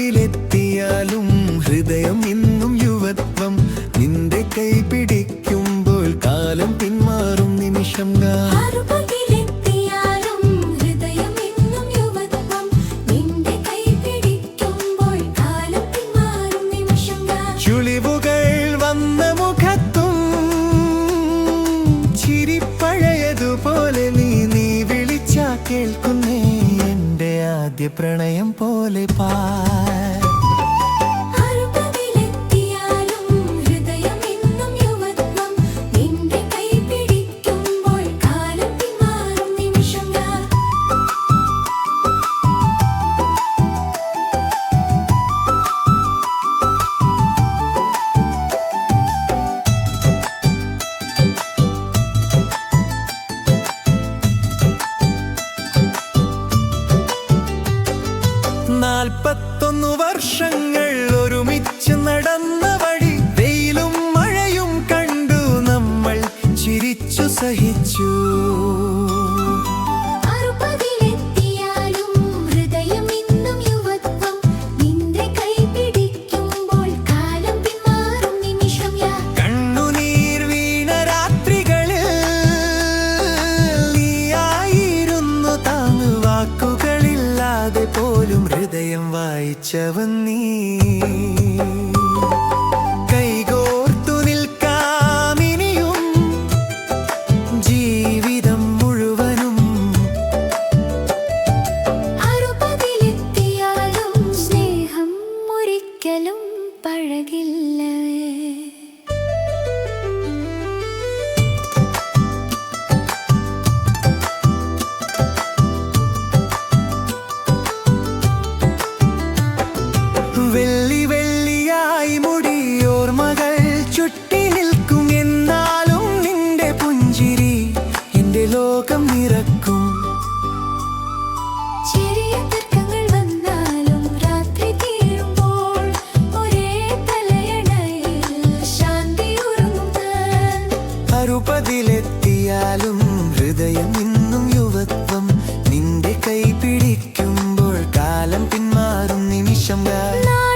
പ്രായത്തിലെത്തിയാലും ഹൃദയം ഇന്നും യുവത്വം. നിന്റെ കൈ പിടിക്കുമ്പോൾ കാലം പിന്മാറും നിമിഷം നീ നീ വിളിച്ചാ കേൾക്കുന്നേ. എന്റെ ആദ്യ പ്രണയം പോലെ പാ വർഷങ്ങൾ ഒരുമിച്ച് നടന്ന വഴി വെയിലും മഴയും കണ്ടു നമ്മൾ ചിരിച്ചു സഹിച്ചു. ഹൃദയം വായിച്ചവൻ നീ. അറുപതിലെത്തിയാലും ഹൃദയം ഇന്നും യുവത്വം നിന്റെ കൈ പിടിക്കുമ്പോൾ കാലം പിന്മാറും നിമിഷം നാൽപ്പത്തൊന്ന് നാളെ